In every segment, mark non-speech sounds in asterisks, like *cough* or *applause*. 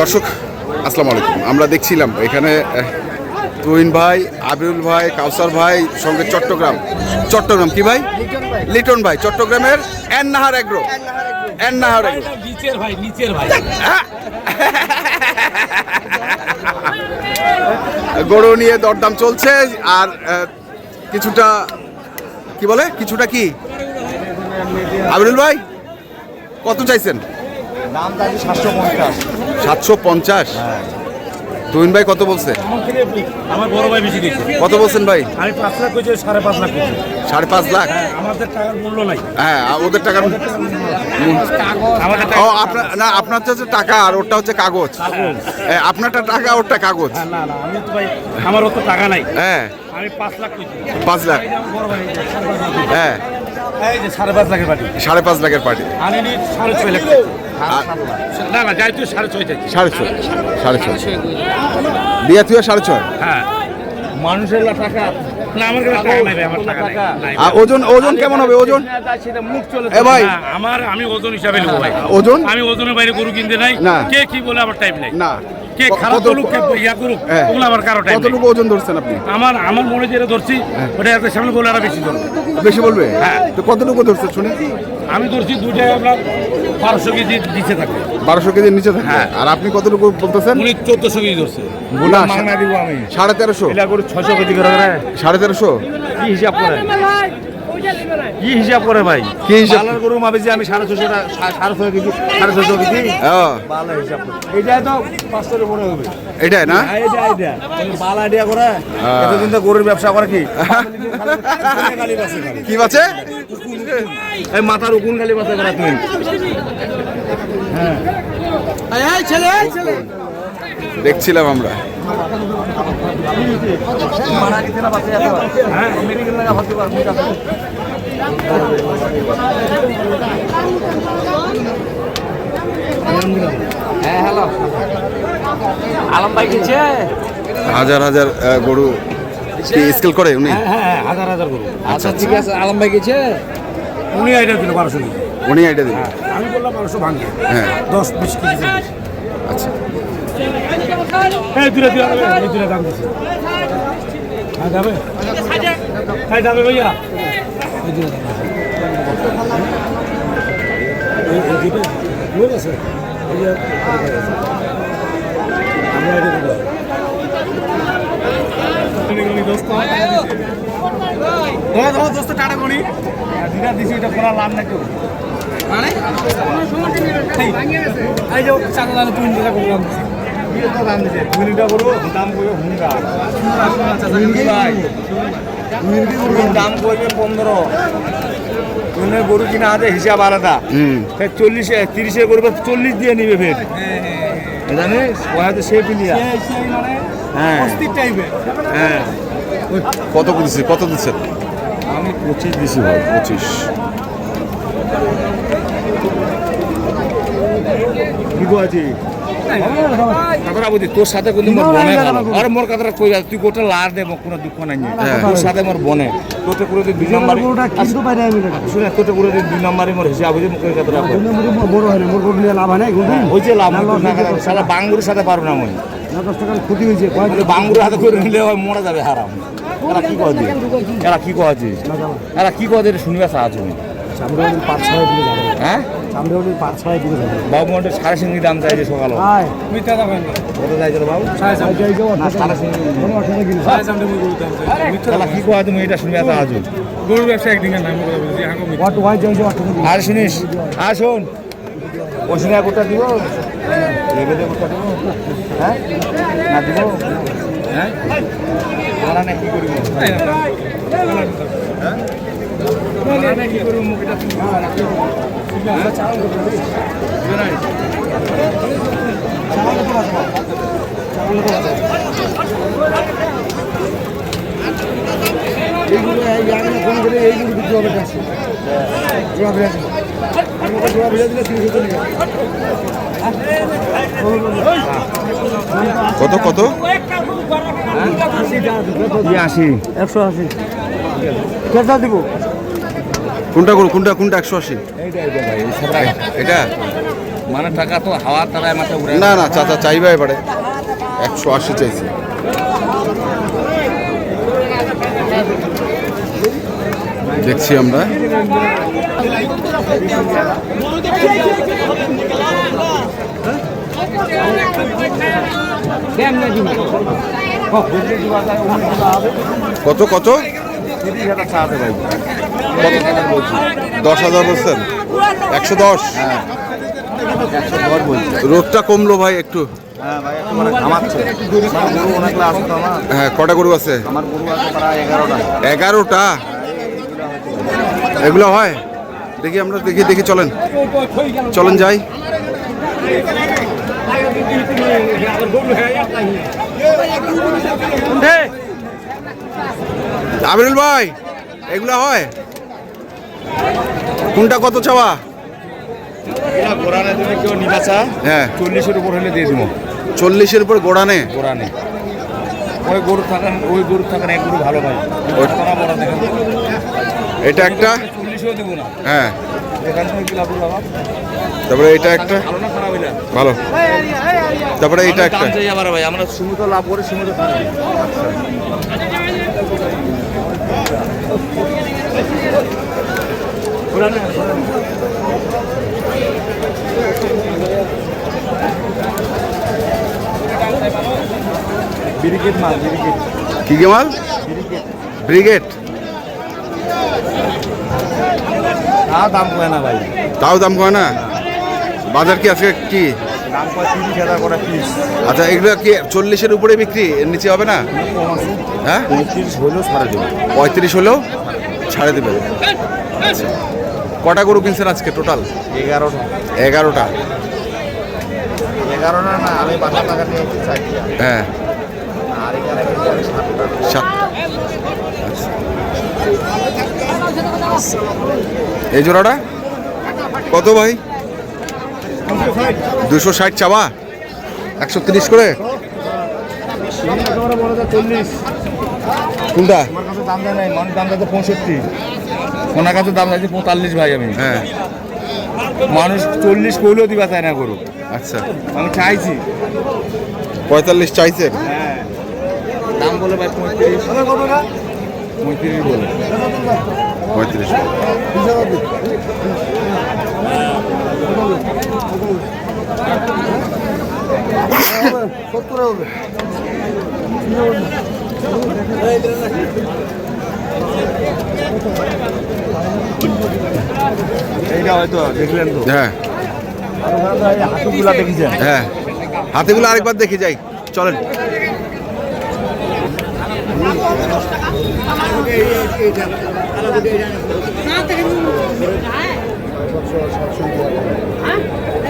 দর্শক আসসালামু আলাইকুম। আমরা দেখছিলাম এখানে তুহিন ভাই আবিরুল ভাই কাউসার ভাই সঙ্গে চট্টগ্রাম। চট্টগ্রাম কি ভাই? লিটন ভাই। চট্টগ্রামের N Nahar agro N Nahar agro নিচের ভাই নিচের ভাই। গরু নিয়ে দরদাম চলছে আর কিছুটা কি বলে? কিছুটা কি? আবিরুল ভাই কত চাইছেন? দাম চাইছি সাতশো পঞ্চাশ। সাতশো পঞ্চাশ? তুহিন ভাই কত বলছে? আমার বড় ভাই বেশি দিয়েছে। কত বলছেন ভাই? আমি পাঁচ লাখ কইছি সাড়ে পাঁচ লাখ কইছি। সাড়ে পাঁচ লাখ? আমাদের টাকার মূল্য নাই। হ্যাঁ আর ওদের টাকার আমাদের ও আপনার না আপনার হচ্ছে টাকা আর ওটা হচ্ছে কাগজ। হ্যাঁ, আপনারটা টাকা ওরটা কাগজ। না না আমি তো ভাই আমার টাকা নাই। হ্যাঁ। আমি পাঁচ লাখ কইছি। পাঁচ লাখ। হ্যাঁ। এই যে সাড়ে পাঁচ লাখের বাড়ি। সাড়ে পাঁচ লাখের পার্টি আনিনি সাড়ে ছয় লাখ না না তুই সাড়ে ছয় সাড়ে ছয় সাড়ে ছয়। দিয়া তুই সাড়ে ছয়? হ্যাঁ। মানুষের টাকা। না আমার টাকা নাই ভাই আমার টাকা নাই। নাই। আর ওজন ওজন কেমন হবে? ওজন? ভাই। আমার আমি ওজন হিসাবে নেব ভাই। ওজন? আমি ওজনের বাইরে গরু কিনতে নাই। না। কে কি বলে আমার টাইম নাই। না। কে খারাপ করুক কে ইয়া করুক। ওগুলো আমার কারও টাইম কতটুকু ওজন ধরছেন আপনি? আমার আমার মনে যেটা ধরছি হ্যাঁ। ওটা এত সামনে বলে আরও বেশি ধরবো। বেশি বলবে? হ্যাঁ। তো কতটুকু ধরছে শুনে? আমি ধরছি দুইটাই আপনার বারোশো কেজি দিচ্ছে থাকে। বারোশো কেজির নিচে থাকে? হ্যাঁ। আর আপনি কতটুকু বলতেছেন? উনি চোদ্দশো কেজি ধরছে। সাড়ে তেরোশো? ছয়শো কেজি করে করে সাড়ে তেরোশো? কি হিসাব করে কি হিসাব করে ভাই? কি হিসাব? বালার গরু মাপে যে আমি সাড়ে ছশো সাড়ে কেজি সাড়ে ছশো কেজি? হ্যাঁ, বালা হিসাব তো পাঁচশোর উপরে হবে। এটাই না? হ্যাঁ, এটা আইডিয়া বালা আইডিয়া করে। এতদিন তো গরুর ব্যবসা করে কি? *laughs* খালি কি এই মাথার উকুন খালি বাসে করা তুমি। হ্যাঁ। হতে আমরা। হ্যাঁ গেছে? হাজার হাজার গরু স্কেল করে উনি? হ্যাঁ হ্যাঁ হাজার হাজার গরু। আচ্ছা ঠিক আছে আলম ভাই গেছে? উনি আইডিয়া দিল বারোশো উনি আইডিয়া দিবেন আমি বললাম বারোশো ভাঙে। হ্যাঁ। দশ বিশ কেজি। আচ্ছা। এই দূরে দূরে যাবে এই দূরে দাম দিচ্ছে হ্যাঁ যাবে হ্যাঁ যাবে ভাইয়া। এই দূরে দাম দিচ্ছে। এই- এই দুটো লোক আছে? এই যে আমরা এটা দিলাম। ধরো, ধরো, দোস্ত, টাটা করি। আর দিছি, এটা করার লাভ। এই, যে তুমি যেটা করলাম দাম করবেন পনেরো গরু কিনা আছে হিসাব আলাদা চল্লিশে তিরিশে করবে চল্লিশ দিয়ে নিবে ফের জানিস সে পিলিয়া হ্যাঁ হ্যাঁ কত দিচ্ছে কত দিচ্ছেন আমি পঁচিশ দিছি ভাই পঁচিশ কি আছে বুঝি তোর সাথে কিন্তু মোর বনে ভালো আর মোর কাতরা কই তুই গোটা লার দে মোক কোনো দুঃখ নাই। হ্যাঁ। তোর সাথে মোর বনে। তোতে করে দুই নাম্বার কিন্তু পাই আমি শুনে তোতে করে দুই নাম্বারই মোর হিসাব হইছে মোক কই কাতরা কই বড় হয় মোর কোট লাভ হয় না ওই যে লাভ না সারা বাঙ্গুর সাথে পারব না মই। না দশ টাকার ক্ষতি হয়েছে কয় বাঙ্গুর হাতে করে নিলে মরা যাবে হারাম। এরা কি কয় এরা কি কয় এরা কি কয় শুনবা সাহায্য পাঁচ ছয় হ্যাঁ? বাবু মোটে সাড়ে সিঙ্গি দাম চাইছে সকালে। হয় কত চাইছিল বাবু? কি কয় তুমি? এটা শুনবা সাহায্য গরুর ব্যবসা অসুবিধা আর শুনিস আর শোন। ওষুধ কোটা দিব? লেগে দেবো দিব? হ্যাঁ? না দিব? হ্যাঁ? না কি করব? কি এইগুলো আগে ফোন করে এইগুলো বিক্রি হবে কাছে জোড়া ফিরে আমি ওকে জোড়া ফিরে দিলে তিরিশ চলে কত কত? আশি একশো আশি। কেটা দিব? কোনটা কোনটা কোনটা একশো আশি? এটা? মানে টাকা তো হাওয়ার তারায় মাথা উড়ে না না চাচা চাইবে এবারে। একশো আশি চাইছি। দেখছি আমরা। কত কত? দশ হাজার বলছেন। একশো দশ। একশো রোদটা কমলো ভাই একটু। হ্যাঁ মানে হ্যাঁ কটা গরু আছে? এগারোটা। এগারোটা? এগুলো হয়? দেখি আমরা দেখি দেখি চলেন। চলেন যাই। আমিরুল ভাই এগুলো হয়? কোনটা কত চাওয়া? হ্যাঁ। চল্লিশের উপর হলে দিয়ে দিব। চল্লিশের উপর গোড়ানে? গোড়ানে। ওই গরু থাকেন ওই গরু থাকেন এক গরু ভালো ভাই এটা একটা? চল্লিশেও দেবো না। হ্যাঁ। তারপরে এটা একটা? ভালো তারপরে এটা একটা? ভাই আমরা সীমিত লাভ করে সীমিত ব্রিগেড মাল ব্রিগেড কি মাল? ব্রিগেড হ্যাঁ দাম কয় না ভাই? তাও দাম কয় না? বাজার কি আজকে কি? দাম কয় তিরিশ হাজার করে পিস আচ্ছা এগুলো কি চল্লিশের উপরে বিক্রি? এর নিচে হবে না? হ্যাঁ? পঁয়ত্রিশ হলেও সারা দেবো পঁয়ত্রিশ হলেও? ছাড়ে দেবেন। কটা গরু কিনছেন আজকে টোটাল? এগারোটা। এগারোটা। এগারোটা না আমি বাসা টাকা নিয়ে চাই হ্যাঁ। আর এখানে সাতটা। এই জোড়াটা? কত ভাই? দুশো ষাট চাবা একশো তিরিশ করে? কোনটা? আমার কাছে দাম দেয় নাই মানুষ দাম দেয় পঁয়ষট্টি। ওনার কাছে দাম চাইছে পঁয়তাল্লিশ ভাই আমি। হ্যাঁ। মানুষ চল্লিশ করলেও দিবা চায় না করুক আচ্ছা। আমি চাইছি। পঁয়তাল্লিশ চাইছেন হ্যাঁ। দাম বলে ভাই পঁয়ত্রিশ। পঁয়ত্রিশ বলে। পঁয়ত্রিশ। সত্তর হবে। এইটা হয়তো দেখলেন তো। হ্যাঁ। হ্যাঁ। হাতিগুলো আরেকবার দেখি যাই। চলেন।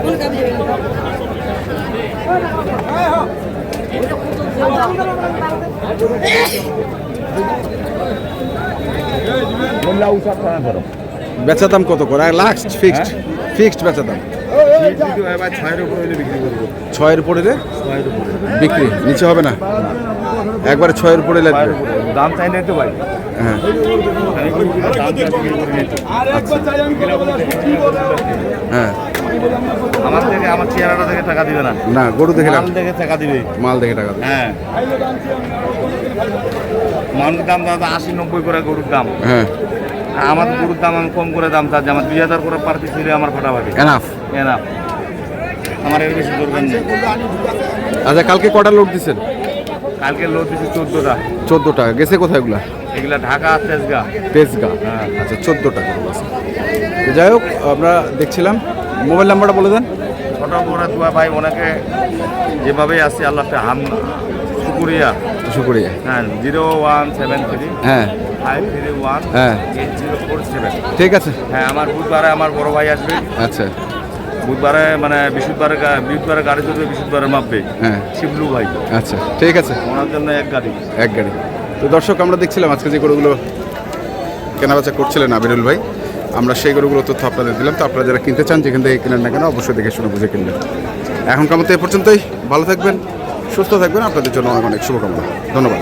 মোল্লা উসাদ খানা ধরো বেচা দাম কত করে? লাস্ট ফিক্সড ফিক্সড বেচা দাম। ছয়ের উপরে বিক্রি করব। ছয়ের উপরে রে ছয়ের উপরে। বিক্রি নিচে হবে না? একবারে ছয়ের উপরে লাগবে। দাম চাই হ্যাঁ নিতে হ্যাঁ। আমার থেকে আমার চেহারাটা দেখে টাকা দিবে না। না গরু দেখে মাল দেখে টাকা দিবে। মাল দেখে টাকা দেবে। হ্যাঁ। মানুষ দাম দাদা আশি নব্বই করে গরুর দাম। হ্যাঁ। আমার গরুর দাম আমি কম করে দাম চাচ্ছি। আমার দুই হাজার করে পার পিস আমার ফাটাফাটি এনাফ আমার এর বেশি দরকার নেই। আচ্ছা কালকে কটা লোড দিচ্ছেন কালকে লোড দিচ্ছি চোদ্দোটা। চোদ্দোটা। গেছে কোথায় এগুলা? এগুলা ঢাকা তেজগা। তেজগা। হ্যাঁ। আচ্ছা চোদ্দোটা তো যাই হোক আমরা দেখছিলাম। মোবাইল নাম্বারটা বলে দেন। ছোট বড় দুয়া ভাই ওনাকে যেভাবে আসছে আল্লাহকে হাম শুকুরিয়া। শুক্রিয়া। হ্যাঁ জিরো ওয়ান সেভেন থ্রি হ্যাঁ। ফাইভ থ্রি ওয়ান হ্যাঁ। Eight zero four seven. ঠিক আছে। হ্যাঁ আমার বুধবারে আমার বড় ভাই আসবে। আচ্ছা। বুধবারে মানে বৃহস্পতিবারে বৃহস্পতিবারে গাড়ি চলবে বৃহস্পতিবারে মাপবে। হ্যাঁ। শিবলু ভাই। আচ্ছা ঠিক আছে। ওনার জন্য এক গাড়ি। এক গাড়ি। তো দর্শক আমরা দেখছিলাম আজকে যে গরুগুলো কেনাবেচা করছিলেন আবিরুল ভাই আমরা সেই গরুগুলো তথ্য আপনাদের দিলাম। তো আপনারা যারা কিনতে চান যেখান থেকে কেনেন না কেন অবশ্যই দেখে শুনে বুঝে কিনবেন। এখনকার মতো এ পর্যন্তই। ভালো থাকবেন সুস্থ থাকবেন। আপনাদের জন্য অনেক অনেক শুভকামনা। ধন্যবাদ।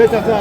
এই চাচা